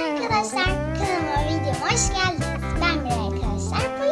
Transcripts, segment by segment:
Evet arkadaşlar kanalıma videoma hoş geldiniz. Ben Miray arkadaşlar.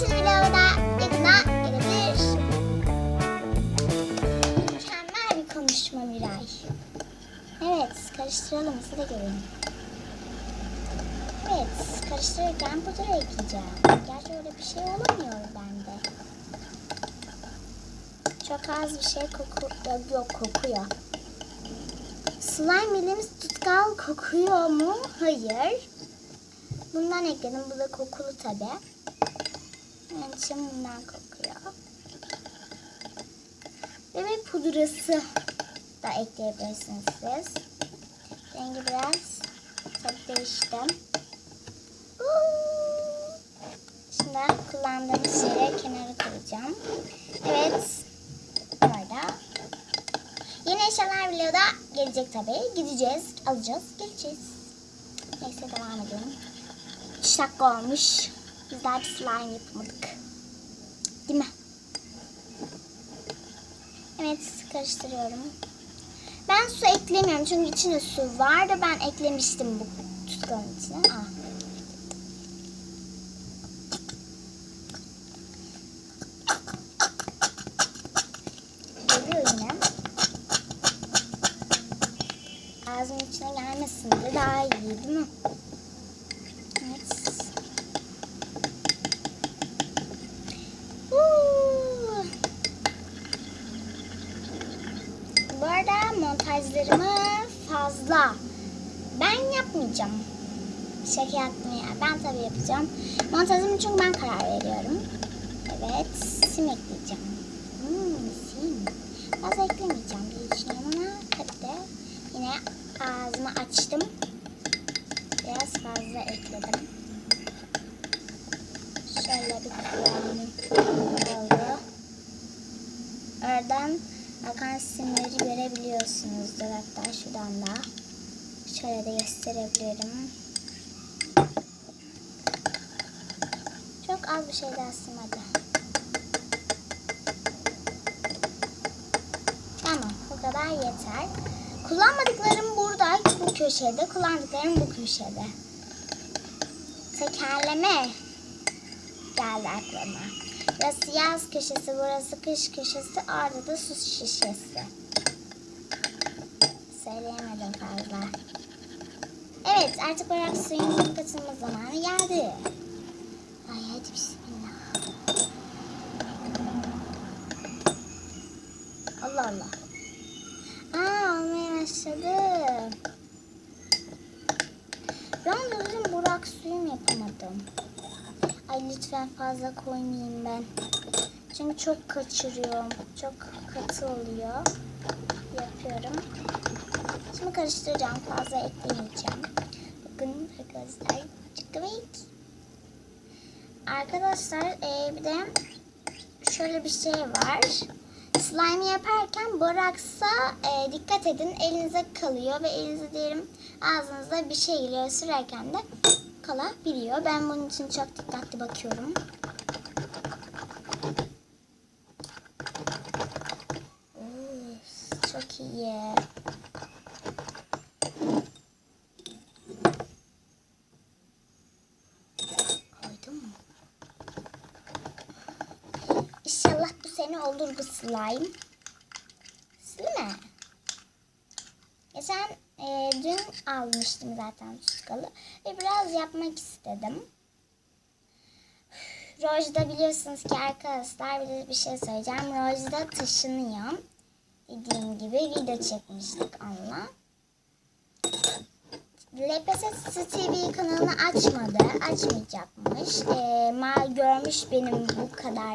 Tatil vlogu da yakında gelebilir. Mükemmel bir konuşma Miray. Evet, karıştıralım. Size de görün. Evet, karıştırırken pudra ekleyeceğim. Gerçi öyle bir şey olamıyor bende. Çok az bir şey koku yok kokuyor. Slime bildiğimiz tutkal kokuyor mu? Hayır. Bundan ekledim. Bu da kokulu tabi. Onun için bundan kokuyor. Bebek pudrası da ekleyebilirsiniz siz. Rengi biraz tabii değişti. Şimdi kullandığımız şeyleri kenara koyacağım. Evet. Burada. Yeni eşyalar videoda gelecek tabii. Gideceğiz, alacağız, geleceğiz. Neyse devam edelim. 3 dakika olmuş. Daha bir slime yapmadık. Değil mi? Evet karıştırıyorum. Ben su eklemiyorum çünkü içinde su vardı. Ben eklemiştim bu tutkanın içine. Ah. Geliyor yine. Ağzımın içine gelmesin de daha iyi değil mi? Evet. Huu. Bu arada montajlarımı fazla. Ben yapmayacağım. Şaka yaptım ya. Ben tabii yapacağım. Montajımı çünkü ben karar veriyorum. Evet. Sim ekleyeceğim. Hmm, sim. Az eklemeyeceğim diye düşünüyorum ama tabii de yine ağzımı açtım. Biraz fazla ekledim. Şöyle bir kullanım akan simleri görebiliyorsunuzdur. Hatta şuradan da şöyle de gösterebilirim. Çok az bir şey daha simedi. Tamam bu kadar yeter. Kullanmadıklarım burada bu köşede. Kullandıklarım bu köşede. Tekerleme geldi aklıma. Burası yaz köşesi, burası kış köşesi, orada da su şişesi. Söyleyemedim fazla. Evet, artık olarak suyun katılma zamanı geldi. Ay hadi bismillah. Allah Allah. Aa olmaya başladı. De bizim burak suyum yapamadım. Ay lütfen fazla koymayayım ben. Çünkü çok kaçırıyorum. Çok katı oluyor. Yapıyorum. Şimdi karıştıracağım. Fazla eklemeyeceğim. Bakın arkadaşlar. Çıkıvik. Arkadaşlar e, bir de şöyle bir şey var. Slime yaparken boraksa e, dikkat edin elinize kalıyor ve elinize diyelim ağzınıza bir şey geliyor sürerken de kalabiliyor. Ben bunun için çok dikkatli bakıyorum. Çok iyi. İnşallah bu sene olur bu. Slime. Geçen e, dün almıştım zaten tuskalı. Ve biraz yapmak istedim. Rojda biliyorsunuz ki arkadaşlar bir, bir şey söyleyeceğim. Rojda taşınıyor. Dediğim gibi video çekmiştik onunla. LPS TV kanalını açmadı. Açmayacakmış. Ee, görmüş benim bu kadar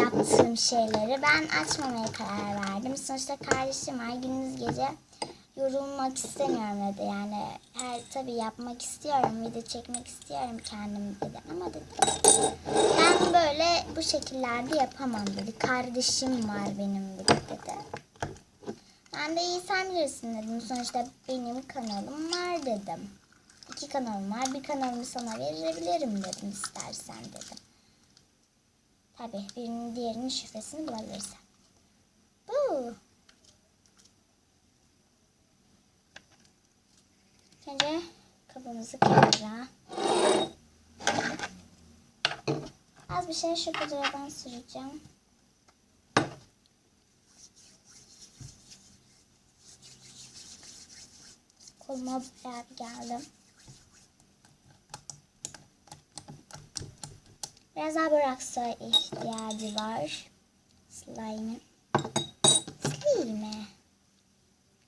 yaptığım şeyleri. Ben açmamaya karar verdim. Sonuçta kardeşim var. Gündüz gece yorulmak istemiyorum dedi. Yani her tabii yapmak istiyorum. Video çekmek istiyorum kendim dedi. Ama dedi ben böyle bu şekillerde yapamam dedi. Kardeşim var benim dedi dedi. Ben de iyi sen bilirsin dedim. Sonuçta benim kanalım var dedim. İki kanalım var. Bir kanalımı sana verebilirim dedim istersen dedim. Tabii birinin diğerinin şifresini bulabilirsen. Bu. Önce kabımızı kenara. Az bir şey şu pudradan süreceğim. Koluma bayağı geldim. Biraz daha bıraksa ihtiyacı var. Slime'in. Slime.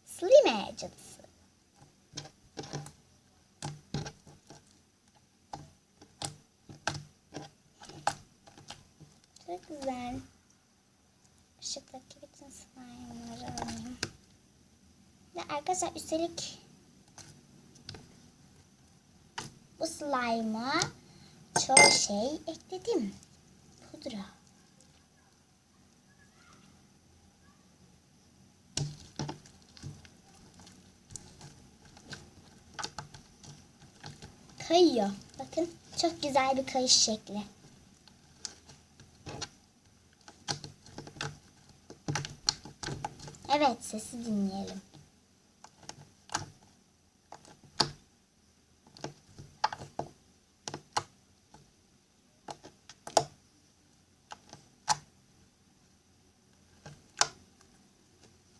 Slime cadısı. Çok güzel. Işıktaki bütün slime'ları alayım. Ve arkadaşlar üstelik bu slime'a çok şey ekledim. Pudra. Kayıyor. Bakın çok güzel bir kayış şekli. Evet sesi dinleyelim.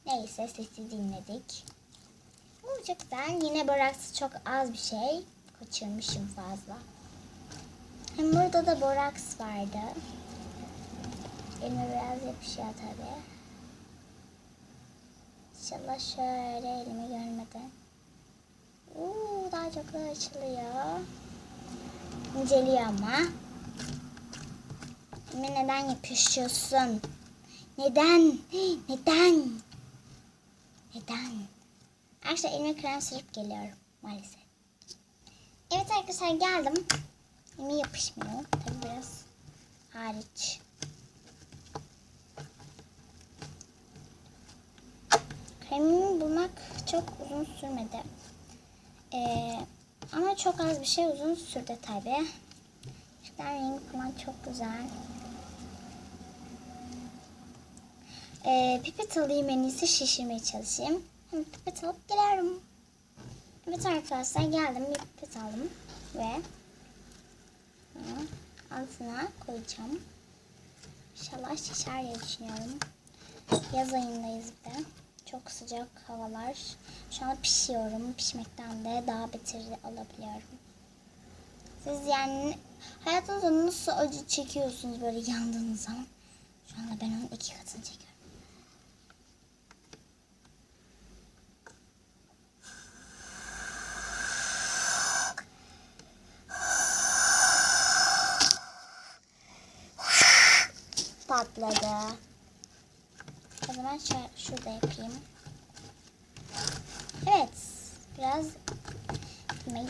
Neyse sesi dinledik. Çok güzel. Yine boraksı çok az bir şey. Kaçırmışım fazla. Hem burada da boraks vardı. Elime biraz yapışıyor tabi. İnşallah şöyle elimi görmeden. Uuu daha çok da açılıyor. İnceliyor ama. Elime neden yapışıyorsun? Neden? Neden? Neden? Arkadaşlar elime krem sürüp geliyorum maalesef. Evet arkadaşlar geldim. Elime yapışmıyor. Tabi biraz hariç. Kremimi bulmak çok uzun sürmedi. Ee, ama çok az bir şey uzun sürdü tabi. Gerçekten rengi falan çok güzel. Ee, pipet alayım en iyisi şişirmeye çalışayım. Hem pipet alıp geliyorum. Evet arkadaşlar geldim bir pipet aldım ve altına koyacağım. İnşallah şişer diye düşünüyorum. Yaz ayındayız bir de. Çok sıcak havalar. Şu an pişiyorum. Pişmekten de daha beter alabiliyorum. Siz yani hayatınızda nasıl acı çekiyorsunuz böyle yandığınız zaman? Şu anda ben onun iki katını çekiyorum. patladı. O zaman şurada yapayım. Evet. Biraz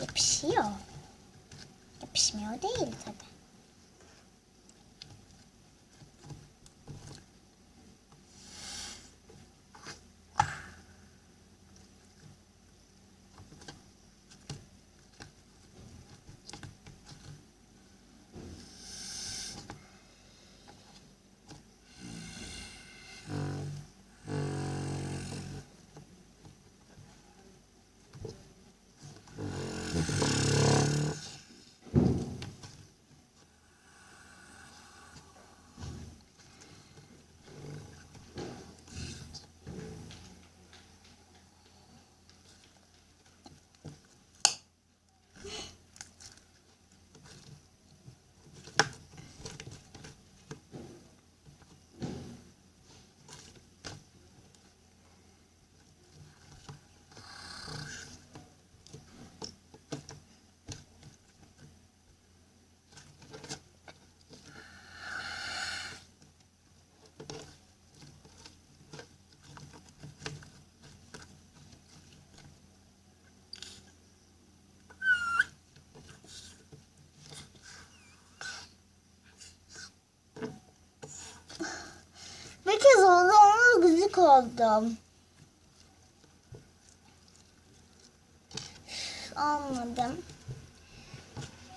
yapışıyor. Yapışmıyor değil tabi. Oldum. Olmadım.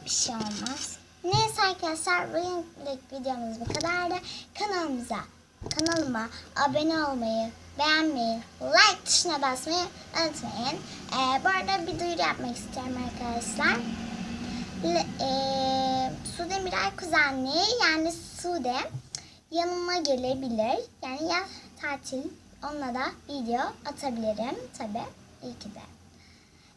Bir şey olmaz. Neyse arkadaşlar bugünlük videomuz bu kadardı. Kanalımıza, kanalıma abone olmayı, beğenmeyi, like tuşuna basmayı unutmayın. Ee, bu arada bir duyuru yapmak istiyorum arkadaşlar. Le, ee, Sude Miray kuzenliği yani Sude yanıma gelebilir. Yani yaz tatil onunla da video atabilirim tabi. İyi ki de.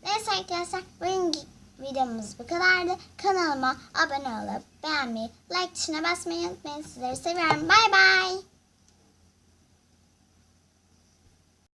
Neyse arkadaşlar bugünkü videomuz bu kadardı. Kanalıma abone olup beğenmeyi, like tuşuna basmayı unutmayın. Sizleri seviyorum. Bay bay.